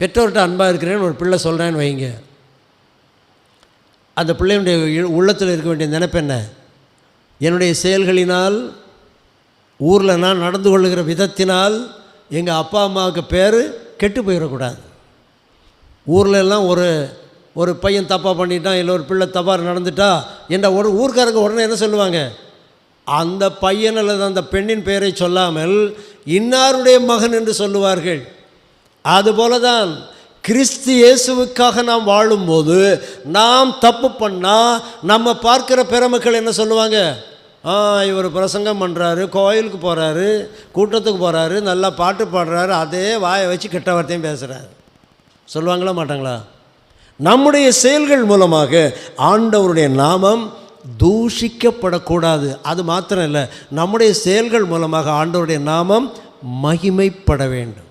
பெற்றோர்கிட்ட அன்பாக இருக்கிறேன்னு ஒரு பிள்ளை சொல்கிறேன்னு வைங்க. அந்த பிள்ளையினுடைய உள்ளத்தில் இருக்க வேண்டிய நினைப்பு என்ன? என்னுடைய செயல்களினால் ஊரில் நான் நடந்து கொள்ளுகிற விதத்தினால் எங்கள் அப்பா அம்மாவுக்கு பேர் கெட்டு போயிடக்கூடாது. ஊரில் எல்லாம் ஒரு ஒரு பையன் தப்பாக பண்ணிட்டான் இல்லை ஒரு பிள்ளை தப்பாக நடந்துட்டா என்ற ஒரு ஊர்க்காரங்க உடனே என்ன சொல்லுவாங்க? அந்த பையன் அல்லது அந்த பெண்ணின் பெயரை சொல்லாமல் இன்னாருடைய மகன் என்று சொல்லுவார்கள். அதுபோல தான் கிறிஸ்து இயேசுவுக்காக நாம் வாழும்போது நாம் தப்பு பண்ணால் நம்ம பார்க்குற பெருமக்கள் என்ன சொல்லுவாங்க? ஆ இவர் பிரசங்கம் பண்ணுறாரு கோயிலுக்கு போகிறாரு கூட்டத்துக்கு போகிறாரு நல்லா பாட்டு பாடுறாரு அதே வாயை வச்சு கெட்ட வார்த்தையும் பேசுகிறாரு சொல்லுவாங்களா மாட்டாங்களா? நம்முடைய செயல்கள் மூலமாக ஆண்டவருடைய நாமம் தூஷிக்கப்படக்கூடாது. அது மாத்திரம் இல்லை நம்முடைய செயல்கள் மூலமாக ஆண்டவருடைய நாமம் மகிமைப்பட வேண்டும்.